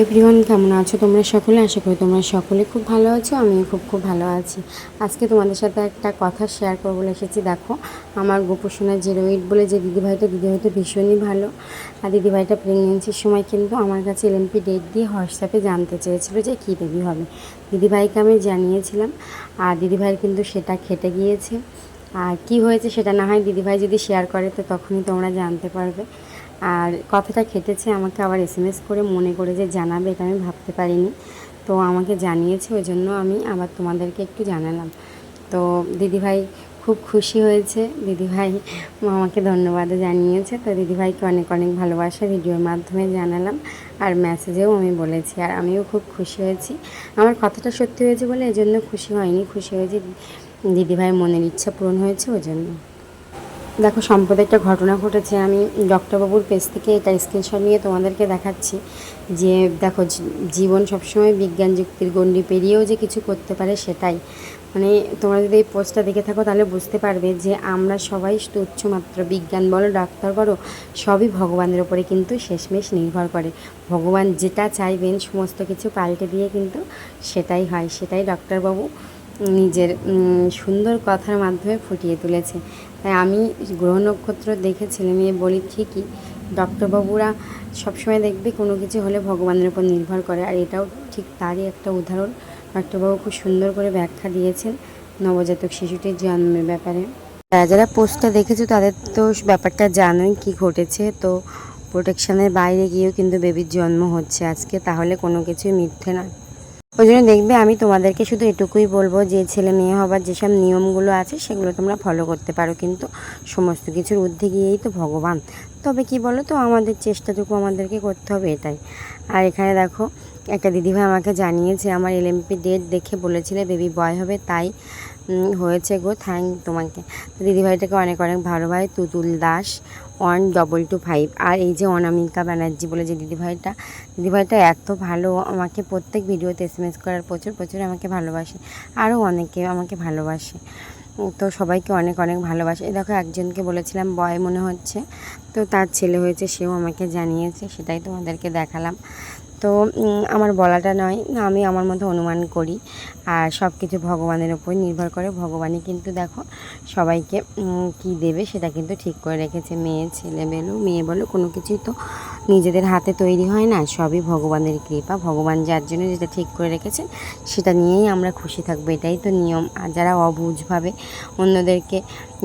Everyone কেমন আছো তোমরা সকলে? আশা করি তোমরা সকলে খুব ভালো আছো, আমিও খুব খুব ভালো আছি। আজকে তোমাদের সাথে একটা কথা শেয়ার করব বলে এসেছি দেখো। আমার গোপোষণা জিরো এইট বলে যে দিদিভাইটা দিদিভাইটা ভীষণই ভালো। আর দিদিভাইটা প্রেগনেন্সির সময় কিন্তু আমার কাছে এলএমপি ডেট দিয়ে হোয়াটসঅ্যাপে জানতে চেয়েছিল যে কী বেবি হবে। দিদিভাইকে আমি জানিয়েছিলাম, আর দিদিভাইয়ের কিন্তু সেটা খেটে গিয়েছে। আর কি হয়েছে সেটা না হয় দিদিভাই যদি শেয়ার করে, তো তখনই তোমরা জানতে পারবে। আর কথাটা খেটেছে আমাকে আবার এসএমএস করে মনে করে যে জানাবে, এটা আমি ভাবতে পারিনি। তো আমাকে জানিয়েছে, ওই জন্য আমি আবার তোমাদেরকে একটু জানালাম। তো দিদিভাই খুব খুশি হয়েছে। দিদিভাই আমাকে ধন্যবাদও জানিয়েছে। তো দিদিভাইকে অনেক অনেক ভালোবাসা ভিডিওর মাধ্যমে জানালাম। আর মেসেজেও আমি বলেছি, আর আমিও খুব খুশি হয়েছি। আমার কথাটা সত্যি হয়েছে বলে এজন্য খুশি হয়নি। খুশি হয়েছে দিদিভাই মনের ইচ্ছা পূরণ হয়েছে, ওই জন্য। দেখো সম্প্রতি একটা ঘটনা ঘটেছে। আমি ডক্টরবাবুর পেজ থেকে এটা স্ক্রিনশট নিয়ে তোমাদেরকে দেখাচ্ছি যে, দেখো জীবন সবসময় বিজ্ঞান যুক্তির গণ্ডি পেরিয়েও যে কিছু করতে পারে সেটাই। মানে তোমরা যদি এই পোস্টটা দেখে থাকো, তাহলে বুঝতে পারবে যে, আমরা সবাই তুচ্ছ মাত্র বিজ্ঞান বলো, ডাক্তার বলো, সবই ভগবানের ওপরে কিন্তু শেষমেশ নির্ভর করে। ভগবান যেটা চাইবেন, সমস্ত কিছু পাল্টে দিয়ে কিন্তু সেটাই হয়। সেটাই ডক্টরবাবু নিজের সুন্দর কথার মাধ্যমে ফুটিয়ে তুলেছে। তাই আমি গ্রহ নক্ষত্র দেখে ছেলে মেয়ে বলি ঠিকই। ডক্টরবাবুরা সবসময় দেখবে কোনো কিছু হলে ভগবানের উপর নির্ভর করে, আর এটাও ঠিক তারই একটা উদাহরণ। ডক্টরবাবু খুব সুন্দর করে ব্যাখ্যা দিয়েছেন নবজাতক শিশুটির জন্মের ব্যাপারে। যারা যারা পোস্টটা দেখেছ তাদের তো ব্যাপারটা জানোই কি ঘটেছে। তো প্রোটেকশনের বাইরে গিয়েও কিন্তু বেবির জন্ম হচ্ছে আজকে, তাহলে কোনো কিছুই মিথ্যে নয়। ওই জন্য দেখবে আমি তোমাদেরকে শুধু এটুকুই বলব যে ছেলে মেয়ে হবার যেসব নিয়মগুলো আছে, সেগুলো তোমরা ফলো করতে পারো। কিন্তু সমস্ত কিছুর ঊর্ধ্বে গিয়েই তো ভগবান। তবে কি বলো তো আমাদের চেষ্টাটুকু আমাদেরকে করতে হবে এটাই। আর এখানে দেখো, একটা দিদিভাই আমাকে জানিয়েছে, আমার এলএমপি ডেট দেখে বলেছিলে বেবি বয় হবে তাই হয়েছে গো থ্যাংক তোমাকে। দিদিভাইটাকে অনেক অনেক ভালো ভাই Tutul Das one double two five আর এই যে অনামিকা ব্যানার্জি বলে যে দিদিভাইটা দিদিভাইটা এত ভালো, আমাকে প্রত্যেক ভিডিওতে এস এম এস করার প্রচুর প্রচুর আমাকে ভালোবাসে আরও অনেকে আমাকে ভালোবাসে। তো সবাইকে অনেক অনেক ভালোবাসে। দেখো, একজনকে বলেছিলাম, বয় মনে হচ্ছে। তো তার ছেলে হয়েছে, সেও আমাকে জানিয়েছে, সেটাই তোমাদেরকে দেখালাম। আমার বলাটা নয়। আমি আমার মতো অনুমান করি আর সব কিছু ভগবানের উপর নির্ভর করে। ভগবানই কিন্তু দেখো সবাইকে কি দেবে সেটা কিন্তু ঠিক করে রেখেছে। মেয়ে, ছেলে বলো, মেয়ে বলো, কোনো কিছুই তো নিজেদের হাতে তৈরি হয় না। সবই ভগবানের কৃপা। ভগবান যার জন্য যেটা ঠিক করে রেখেছেন সেটা নিয়েই আমরা খুশি থাকব। এটাই তো নিয়ম। আর যারা অবুঝভাবে অন্যদেরকে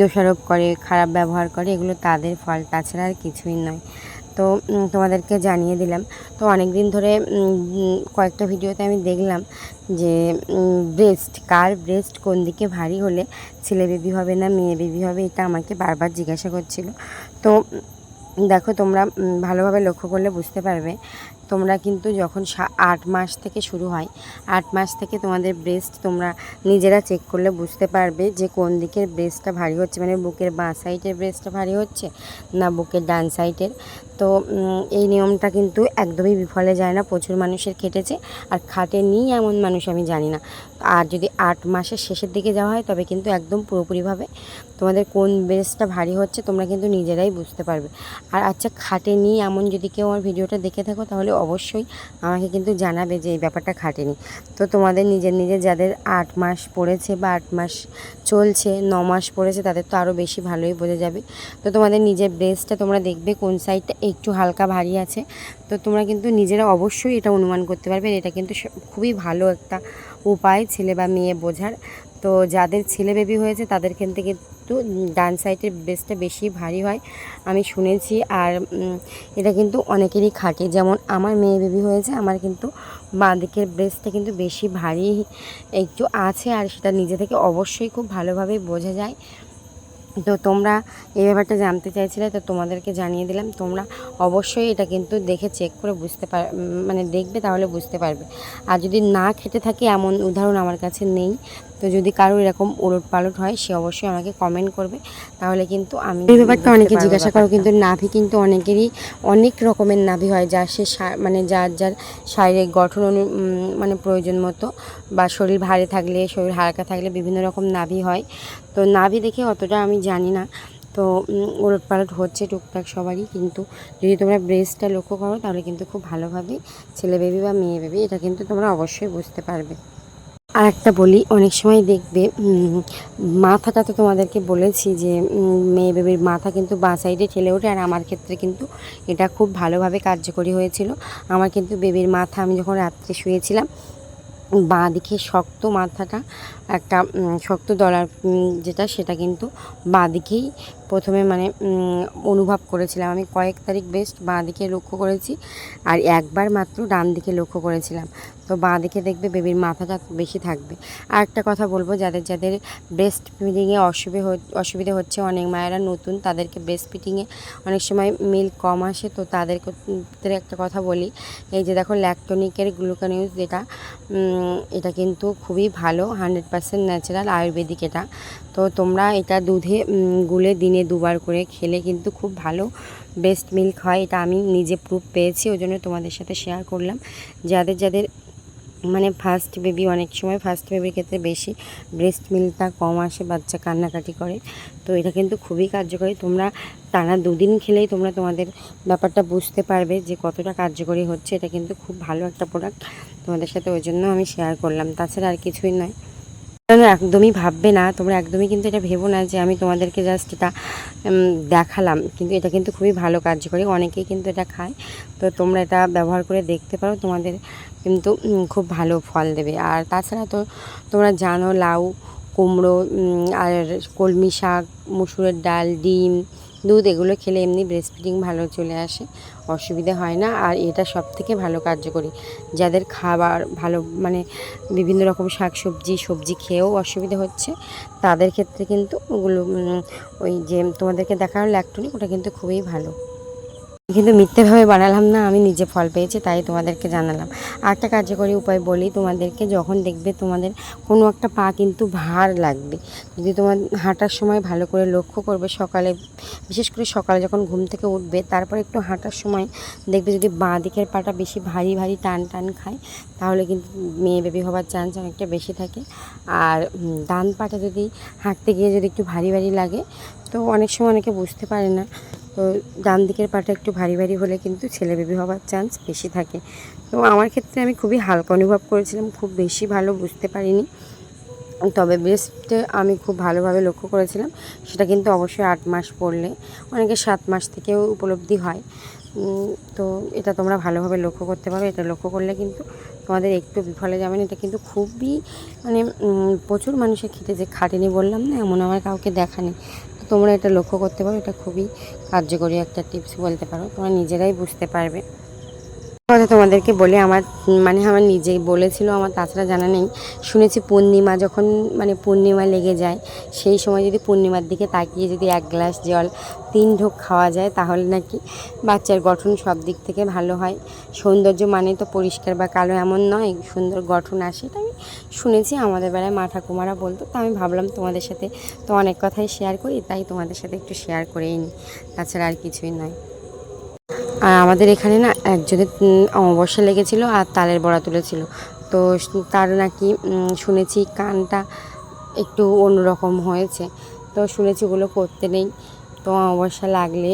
দোষারোপ করে, খারাপ ব্যবহার করে, এগুলো তাদের ফল। তাছাড়া আর কিছুই নয়। তো তোমাদেরকে জানিয়ে দিলাম। তো অনেক দিন ধরে কয়েকটা ভিডিওতে আমি দেখলাম যে ব্রেস্ট কার ব্রেস্ট কোন দিকে ভারী হলে ছেলে বেবি হবে না, মেয়ে বেবি হবে, এটা আমাকে বারবার জিজ্ঞাসা করছিল। তো দেখো তোমরা ভালোভাবে লক্ষ্য করলে বুঝতে পারবে তোমরা কিন্তু যখন আট মাস থেকে শুরু হয়, আট মাস থেকে তোমাদের ব্রেস্ট তোমরা নিজেরা চেক করলে বুঝতে পারবে যে কোন দিকের ব্রেস্টটা ভারী হচ্ছে। মানে বুকের বাঁ সাইডের ব্রেস্টটা ভারী হচ্ছে না বুকের ডান সাইডের তো এই নিয়মটা কিন্তু একদমই বিফলে যায় না। প্রচুর মানুষের খেটেছে আর খাটেনি এমন মানুষ আমি জানি না। আর যদি আট মাসের শেষের দিকে যাওয়া হয়, তবে কিন্তু একদম পুরোপুরিভাবে তোমাদের কোন ব্রেস্টটা ভারী হচ্ছে তোমরা কিন্তু নিজেরাই বুঝতে পারবে। আর আচ্ছা খাটেনি এমন যদি কেউ আমার ভিডিওটা দেখে থাকো, তাহলে অবশ্যই আমাকে কিন্তু জানাবে যে এই ব্যাপারটা খাটেনি। তো তোমাদের নিজের নিজের যাদের আট মাস পড়েছে বা আট মাস চলছে, ন মাস পড়েছে, তাদের তো আরও বেশি ভালোই বোঝা যাবে। তো তোমাদের নিজের ব্রেস্টটা তোমরা দেখবে কোন সাইডটা একটু হালকা ভারী আছে। তো তোমরা কিন্তু নিজেরা অবশ্যই এটা অনুমান করতে পারবে। এটা কিন্তু খুবই ভালো একটা উপায় ছেলে বা মেয়ে বোঝার। তো যাদের ছেলে বেবি হয়েছে, তাদের ক্ষেত্রে কিন্তু ডান সাইডের ব্রেস্টটা বেশি ভারী হয়, আমি শুনেছি। আর এটা কিন্তু অনেকেরই খাটে। যেমন আমার মেয়ে বেবি হয়েছে, আমার কিন্তু বাঁ দিকের ব্রেস্টটা কিন্তু বেশি ভারী একটু আছে, আর সেটা নিজে থেকে অবশ্যই খুব ভালোভাবে বোঝা যায়। তো তোমরা এই ব্যাপারটা জানতে চাইছিলে, তো তোমাদেরকে জানিয়ে দিলাম। তোমরা অবশ্যই এটা কিন্তু দেখে চেক করে বুঝতে পার মানে দেখবে, তাহলে বুঝতে পারবে। আর যদি না খেতে থাকে, এমন উদাহরণ আমার কাছে নেই। তো যদি কারও এরকম ওলট পালট হয় সে অবশ্যই আমাকে কমেন্ট করবে। তাহলে কিন্তু আমি এই ব্যাপারটা অনেকে জিজ্ঞাসা করো কিন্তু নাভি কিন্তু অনেকেরই অনেক রকমের নাভি হয় যার সে মানে যার যার শারীরিক গঠন অনু মানে প্রয়োজন মতো বা শরীর ভারী থাকলে শরীর হালকা থাকলে বিভিন্ন রকম নাভি হয়। তো নাভি দেখে অতটা আমি জানি না। তো ওলট পালট হচ্ছে টুকটাক সবারই কিন্তু যদি তোমরা ব্রেস্টটা লক্ষ্য করো তাহলে কিন্তু খুব ভালোভাবে ছেলে বেবি বা মেয়ে বেবি এটা কিন্তু তোমরা অবশ্যই বুঝতে পারবে। আর একটা বলি, অনেক সময় দেখবে মাথাটা তো তোমাদেরকে বলেছি যে মেয়ে বেবির মাথা কিন্তু বাঁ সাইডে ঠেলে ওঠে আর আমার ক্ষেত্রে কিন্তু এটা খুব ভালোভাবে কার্যকরী হয়েছিল। আমার কিন্তু বেবির মাথা আমি যখন রাত্রে শুয়েছিলাম, বাঁ দিকে শক্ত মাথাটা একটা শক্ত দলার যেটা সেটা কিন্তু বাঁ দিকেই প্রথমে মানে অনুভব করেছিলাম। আমি কয়েক তারিখ বেস্ট বাঁ দিকে লক্ষ্য করেছি আর একবার মাত্র ডান দিকে লক্ষ্য করেছিলাম। তো বাঁ দিকে দেখবে বেবির মাথাটা বেশি থাকবে। আর একটা কথা বলব, যাদের যাদের ব্রেস্ট ফিডিংয়ে অসুবিধে অসুবিধে হচ্ছে, অনেক মায়েরা নতুন, তাদেরকে ব্রেস্ট ফিডিংয়ে অনেক সময় মিল্ক কম আসে, তো তাদের ক্ষেত্রে একটা কথা বলি, এই যে দেখো ল্যাকটোনিকের গ্লুকোনিউজ যেটা এটা কিন্তু খুবই ভালো হান্ড্রেড পার্সেন্ট ন্যাচারাল আয়ুর্বেদিক এটা। তো তোমরা এটা দুধে গুলে দিনে দুবার করে খেলে কিন্তু খুব ভালো বেস্ট মিল্ক হয়। এটা আমি নিজে প্রুফ পেয়েছি ওই জন্য তোমাদের সাথে শেয়ার করলাম। যাদের যাদের মানে ফার্স্ট বেবি অনেক সময় ফার্স্ট বেবির ক্ষেত্রে বেশি ব্রেস্ট মিল্কটা কম আসে, বাচ্চা কান্নাকাটি করে, তো এটা কিন্তু খুবই কার্যকরী। তোমরা টানা দুদিন খেলেই তোমরা তোমাদের ব্যাপারটা বুঝতে পারবে যে কতটা কার্যকরী হচ্ছে। এটা কিন্তু খুব ভালো একটা প্রোডাক্ট তোমাদের সাথে ওই জন্য আমি শেয়ার করলাম। তাছাড়া আর কিছুই নয়। তোমরা একদমই ভাববে না। তোমরা একদমই কিন্তু এটা ভেবো না যে আমি তোমাদেরকে জাস্ট এটা দেখালাম। কিন্তু এটা কিন্তু খুবই ভালো, কার্যকরী। অনেকেই কিন্তু এটা খায়। তো তোমরা এটা ব্যবহার করে দেখতে পারো, তোমাদের কিন্তু খুব ভালো ফল দেবে। আর তাছাড়া তো তোমরা জানো, লাউ, কুমড়ো আর কলমি শাক, মুসুরের ডাল, ডিম দুধ এগুলো খেলে এমনি ব্রেস্ট ফিডিং ভালো চলে আসে, অসুবিধা হয় না। আর এটা সব থেকে ভালো কার্যকরী। যাদের খাবার ভালো মানে বিভিন্ন রকম শাক সবজি সবজি খেয়েও অসুবিধা হচ্ছে, তাদের ক্ষেত্রে কিন্তু ওগুলো ওই যে তোমাদেরকে দেখানো ল্যাকটনিক ওটা কিন্তু খুবই ভালো। কিন্তু মিথ্যেভাবে বানালাম না, আমি নিজে ফল পেয়েছি, তাই তোমাদেরকে জানালাম। একটা কার্যকরী উপায় বলি তোমাদেরকে, যখন দেখবে তোমাদের কোনো একটা পা কিন্তু ভার লাগবে, যদি তোমার হাঁটার সময় ভালো করে লক্ষ্য করবে সকালে, বিশেষ করে সকালে যখন ঘুম থেকে উঠবে, তারপর একটু হাঁটার সময় দেখবে যদি বাঁ দিকের পাটা বেশি ভারী ভারী টান টান খায়, তাহলে কিন্তু মেয়ে বেবি হওয়ার চান্স অনেকটা বেশি থাকে। আর ডান পাটা যদি হাঁটতে গিয়ে যদি একটু ভারী ভারী লাগে তো অনেক সময় অনেকে বুঝতে পারে না। তো ডান দিকের পাটা একটু ভারী ভারী হলে কিন্তু ছেলে বেবি হওয়ার চান্স বেশি থাকে। তো আমার ক্ষেত্রে আমি খুবই হালকা অনুভব করেছিলাম, খুব বেশি ভালো বুঝতে পারিনি। তবে ব্রেস্টে আমি খুব ভালোভাবে লক্ষ্য করেছিলাম, সেটা কিন্তু অবশ্যই আট মাস পড়লে। অনেকে সাত মাস থেকেও উপলব্ধি হয়। তো এটা তোমরা ভালোভাবে লক্ষ্য করতে পারো। এটা লক্ষ্য করলে কিন্তু তোমাদের একটু বিফলে যাবে না। এটা কিন্তু খুবই মানে প্রচুর মানুষের খেতে যে খাটেনি বললাম না এমন আমার কাউকে দেখা নেই। তোমরা এটা লক্ষ্য করতে পারো, এটা খুবই কার্যকরী একটা টিপস বলতে পারো। তোমরা নিজেরাই বুঝতে পারবে। কথা তোমাদেরকে বলে আমার মানে আমার নিজেই বলেছিল, আমার তাছাড়া জানা নেই। শুনেছি পূর্ণিমা যখন মানে পূর্ণিমা লেগে যায়, সেই সময় যদি পূর্ণিমার দিকে তাকিয়ে যদি এক গ্লাস জল, তিন ঢোক খাওয়া যায়, তাহলে নাকি বাচ্চার গঠন সব দিক থেকে ভালো হয়। সৌন্দর্য মানে তো পরিষ্কার বা কালো এমন নয়, সুন্দর গঠন আসে এটা আমি শুনেছি, আমাদের বেলায় মা ঠাকুমারা বলতো, তো আমি ভাবলাম তোমাদের সাথে তো অনেক কথাই শেয়ার করি, তাই তোমাদের সাথে একটু শেয়ার করেই নিই তাছাড়া আর কিছুই নয়। আর আমাদের এখানে না একজনের অমাবস্যা লেগেছিল আর তালের বড়া তুলেছিল। তো তার নাকি শুনেছি কানটা একটু অন্যরকম হয়েছে। তো শুনেছি ওগুলো করতে নেই। তো অমাবস্যা লাগলে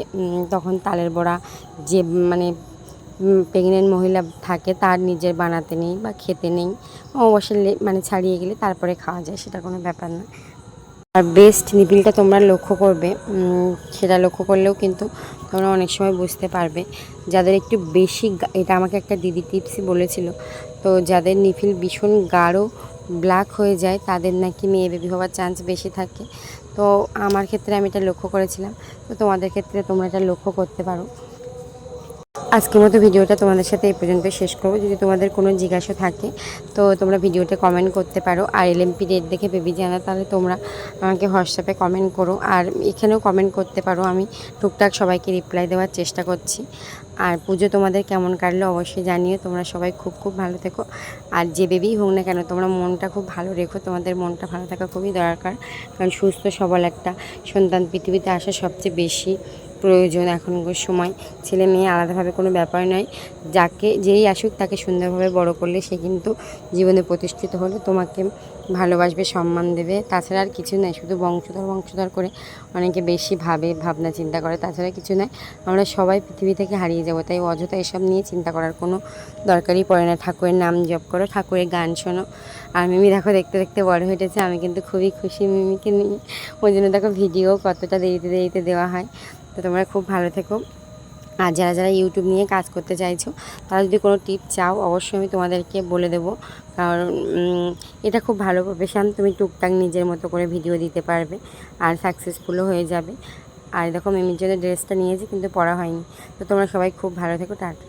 তখন তালের বড়া যে মানে প্রেগনেন্ট মহিলা থাকে তার নিজের বানাতে নেই বা খেতে নেই। অমাবস্যা মানে ছাড়িয়ে গেলে তারপরে খাওয়া যায়, সেটা কোনো ব্যাপার না। আর বেস্ট নিপিলটা তোমরা লক্ষ্য করবে। সেটা লক্ষ্য করলেও কিন্তু তোমরা অনেক সময় বুঝতে পারবে। যাদের একটু বেশি এটা আমাকে একটা দিদি টিপসই বলেছিল। তো যাদের নিপিল ভীষণ গাঢ় ব্ল্যাক হয়ে যায়, তাদের নাকি মেয়ে বেবি হওয়ার চান্স বেশি থাকে। তো আমার ক্ষেত্রে আমি এটা লক্ষ্য করেছিলাম। তো তোমাদের ক্ষেত্রে তোমরা এটা লক্ষ্য করতে পারো। আজকের মতো ভিডিওটা তোমাদের সাথে এই পর্যন্ত শেষ করব। যদি তোমাদের কোনো জিজ্ঞাসা থাকে, তো তোমরা ভিডিওতে কমেন্ট করতে পারো। আর এলএমপি ডেট দেখে বেবি জানা, তাহলে তোমরা আমাকে হোয়াটসঅ্যাপে কমেন্ট করো। আর এখানেও কমেন্ট করতে পারো। আমি টুকটাক সবাইকে রিপ্লাই দেওয়ার চেষ্টা করছি। আর পুজো তোমাদের কেমন কাটলো অবশ্যই জানিও। তোমরা সবাই খুব খুব ভালো থেকো। আর যে বেবি হোক না কেন, তোমরা মনটা খুব ভালো রেখো। তোমাদের মনটা ভালো থাকা খুবই দরকার। কারণ সুস্থ, সবল একটা সন্তান পৃথিবীতে আসা সবচেয়ে বেশি প্রয়োজন এখনকার সময়। ছেলে মেয়ে আলাদাভাবে কোনো ব্যাপার নয়। যাকে যেই আসুক তাকে সুন্দরভাবে বড় করলে সে কিন্তু জীবনে প্রতিষ্ঠিত হলে, তোমাকে ভালোবাসবে, সম্মান দেবে। তাছাড়া আর কিছু নয়, শুধু বংশধর বংশধর করে অনেকে বেশি ভাবে ভাবনা চিন্তা করে, তাছাড়া কিছু নয়, আমরা সবাই পৃথিবী থেকে হারিয়ে যাব। তাই অযথা এসব নিয়ে চিন্তা করার কোনো দরকারই পড়ে না। ঠাকুরের নাম জপ করো, ঠাকুরের গান শোনো। আর মিমি দেখো, দেখতে দেখতে বড় হয়ে উঠেছে আমি কিন্তু খুবই খুশি মিমিকে নিয়ে। ওই জন্য দেখো, ভিডিও কতটা দেরিতে দেরিতে দেওয়া হয়। তো তোমরা খুব ভালো থেকো। আর যারা যারা ইউটিউব নিয়ে কাজ করতে চাইছো, তারা যদি কোনো টিপ চাও, অবশ্যই আমি তোমাদেরকে বলে দেবো। কারণ এটা খুব ভালো প্রফেশান তুমি টুকটাক নিজের মতো করে ভিডিও দিতে পারবে আর সাকসেসফুলও হয়ে যাবে। আর দেখো মিমির জন্য ড্রেসটা নিয়েছি, কিন্তু পরা হয়নি। তো তোমরা সবাই খুব ভালো থেকো, টাটা।